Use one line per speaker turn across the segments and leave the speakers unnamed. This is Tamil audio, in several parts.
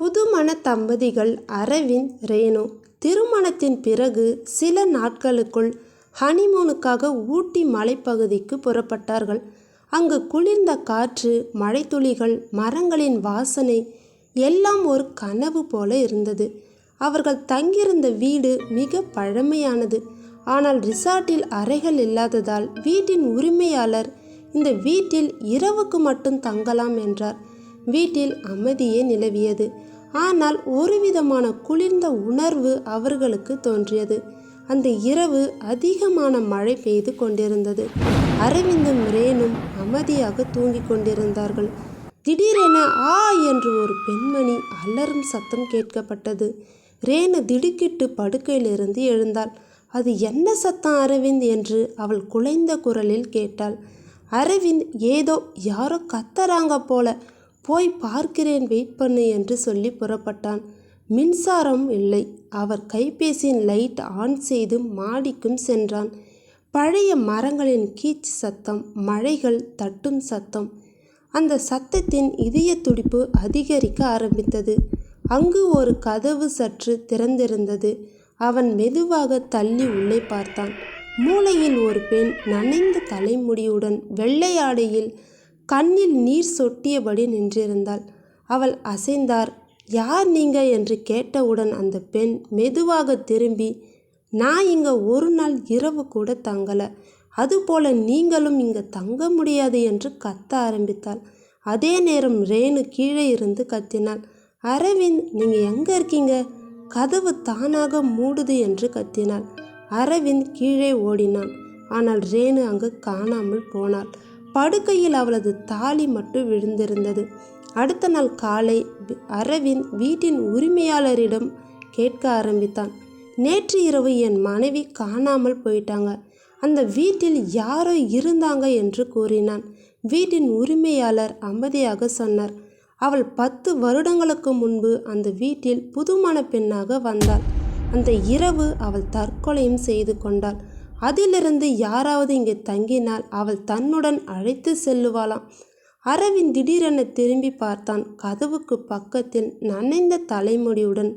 புதுமண தம்பதிகள் அரவிந்த் ரேணு. திருமணத்தின் பிறகு சில நாட்களுக்குள் ஹனிமூனுக்காக ஊட்டி மலைப்பகுதிக்கு புறப்பட்டார்கள். அங்கு குளிர்ந்த காற்று மழைத்துளிகள் மரங்களின் வாசனை எல்லாம் ஒரு கனவு போல இருந்தது. அவர்கள் தங்கியிருந்த வீடு மிக பழமையானது. ஆனால் ரிசார்ட்டில் அறைகள் இல்லாததால் வீட்டின் உரிமையாளர் இந்த வீட்டில் இரவுக்கு மட்டும் தங்கலாம் என்றார். வீட்டில் அமைதியே நிலவியது. ஆனால் ஒருவிதமான குளிர்ந்த உணர்வு அவர்களுக்கு தோன்றியது. அந்த இரவு அதிகமான மழை பெய்து கொண்டிருந்தது. அரவிந்தும் ரேனும் அமைதியாக தூங்கிக் கொண்டிருந்தார்கள். திடீரென ஆ என்று ஒரு பெண்மணி அலறும் சத்தம் கேட்கப்பட்டது. ரேணு திடுக்கிட்டு படுக்கையிலிருந்து எழுந்தாள். அது என்ன சத்தம் அரவிந்த்? என்று அவள் குலைந்த குரலில் கேட்டாள். அரவிந்த் ஏதோ யாரோ கத்தறாங்க போல. போய் பார்க்கிறேன் வெயிட் பண்ணு என்று சொல்லி புறப்பட்டான். மின்சாரம் இல்லை. அவர் கைபேசியின் லைட் ஆன் செய்து மாடிக்கும் சென்றான். பழைய மரங்களின் கீச் சத்தம் மழைகள் தட்டும் சத்தம். அந்த சத்தத்தின் இதய துடிப்பு அதிகரிக்க ஆரம்பித்தது. அங்கு ஒரு கதவு சற்று திறந்திருந்தது. அவன் மெதுவாக தள்ளி உள்ளே பார்த்தான். மூளையில் ஒரு பெண் நனைந்த தலைமுடியுடன் வெள்ளை ஆடையில் கண்ணில் நீர் சொட்டியபடி நின்றிருந்தாள். அவள் அசைந்தார். யார் நீங்க என்று கேட்டவுடன் அந்த பெண் மெதுவாக திரும்பி நான் இங்க ஒரு நாள் இரவு கூட தங்கல. அதுபோல நீங்களும் இங்க தங்க முடியாது என்று கத்த ஆரம்பித்தாள். அதே நேரம் ரேணு கீழே இருந்து கத்தினாள். அரவிந்த் நீங்க எங்க இருக்கீங்க? கதவு தானாக மூடுது என்று கத்தினாள். அரவிந்த் கீழே ஓடினான். ஆனால் ரேணு அங்கு காணாமல் போனாள். படுக்கையில் அவளது தாலி மட்டும் விழுந்திருந்தது. அடுத்த நாள் காலை அரவிந்த் வீட்டின் உரிமையாளரிடம் கேட்க ஆரம்பித்தான். நேற்று இரவு என் மனைவி காணாமல் போயிட்டாங்க. அந்த வீட்டில் யாரோ இருந்தாங்க என்று கூறினான். வீட்டின் உரிமையாளர் அமைதியாக சொன்னார். அவள் பத்து வருடங்களுக்கு முன்பு அந்த வீட்டில் புதுமண பெண்ணாக வந்தாள். அந்த இரவு அவள் தற்கொலையும் செய்து கொண்டாள். அதிலிருந்து யாராவது இங்கே தங்கினால் அவள் தன்னுடன் அழைத்து செல்லுவாளாம். அரவிந்த் திடீரென திரும்பி பார்த்தான். கதவுக்கு பக்கத்தில் நனைந்த தலைமுடியுடன்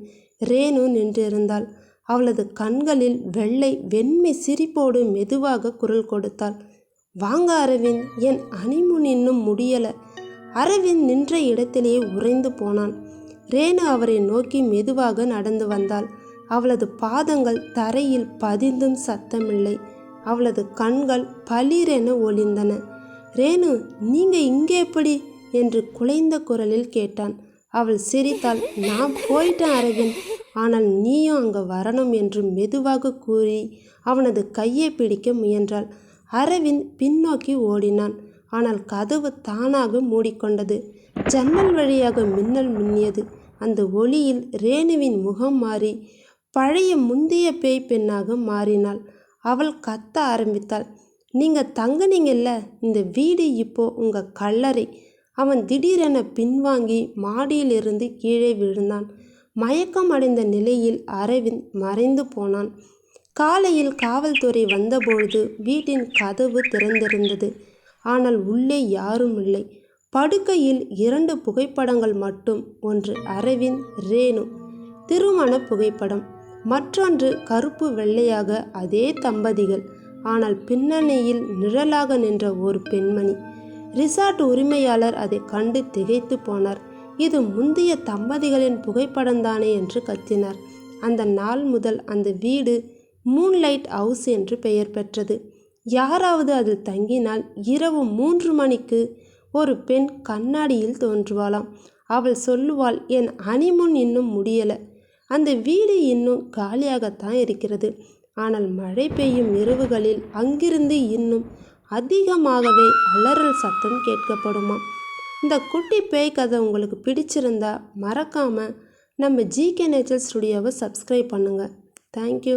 ரேணு நின்றிருந்தாள். அவளது கண்களில் வெள்ளை வெண்மை சிரிப்போடு மெதுவாக குரல் கொடுத்தாள். வாங்க அரவிந்த். என் அனிமுன் இன்னும் முடியல. அரவிந்த் நின்ற இடத்திலேயே உறைந்து போனான். ரேணு அவரை நோக்கி மெதுவாக நடந்து வந்தாள். அவளது பாதங்கள் தரையில் பதிந்தும் சத்தமில்லை. அவளது கண்கள் பளிரென ஒளிந்தன. ரேணு நீங்க இங்கே எப்படி என்று குலைந்த குரலில் கேட்டான். அவள் சிரித்தாள். நான் போயிட்டேன் அரவிந்த். ஆனால் நீயும் அங்கே வரணும் என்று மெதுவாக கூறி அவனது கையை பிடிக்க முயன்றாள். அரவிந்த் பின்னோக்கி ஓடினான். ஆனால் கதவு தானாக மூடிக்கொண்டது. ஜன்னல் வழியாக மின்னல் மின்னியது. அந்த ஒளியில் ரேணுவின் முகம் மாறி பழைய முந்தைய பேய் பெண்ணாக மாறினாள். அவள் கத்த ஆரம்பித்தாள். நீங்கள் தங்குனீங்கல்ல இந்த வீடு இப்போ உங்கள் கல்லறை. அவன் திடீரென பின்வாங்கி மாடியிலிருந்து கீழே விழுந்தான். மயக்கம் அடைந்த நிலையில் அரவிந்த் மறைந்து போனான். காலையில் காவல்துறை வந்தபொழுது வீட்டின் கதவு திறந்திருந்தது. ஆனால் உள்ளே யாரும் இல்லை. படுக்கையில் இரண்டு புகைப்படங்கள் மட்டும் ஒன்று அரவிந்த் ரேணு. திருமண புகைப்படம். மற்றொன்று கருப்பு வெள்ளையாக அதே தம்பதிகள். ஆனால் பின்னணியில் நிழலாக நின்ற ஒரு பெண்மணி. ரிசார்ட் உரிமையாளர் அதை கண்டு திகைத்து போனார். இது முந்தைய தம்பதிகளின் புகைப்படம்தானே என்று கத்தினார். அந்த நாள் முதல் அந்த வீடு மூன்லைட் ஹவுஸ் என்று பெயர் பெற்றது. யாராவது அதில் தங்கினால் இரவு மூன்று மணிக்கு ஒரு பெண் கண்ணாடியில் தோன்றுவாளாம். அவள் சொல்லுவாள் என் அனிமுன் இன்னும் முடியலை. அந்த வீடு இன்னும் காலியாகத்தான் இருக்கிறது. ஆனால் மழை பெய்யும் இரவுகளில் அங்கிருந்து இன்னும் அதிகமாகவே அலறல் சத்தம் கேட்கப்படுமா? இந்த குட்டி பேய் கதை உங்களுக்கு பிடிச்சிருந்தா மறக்காமல் நம்ம ஜிகே நேச்சர் ஸ்டுடியோவை சப்ஸ்கிரைப் பண்ணுங்கள் தேங்க்யூ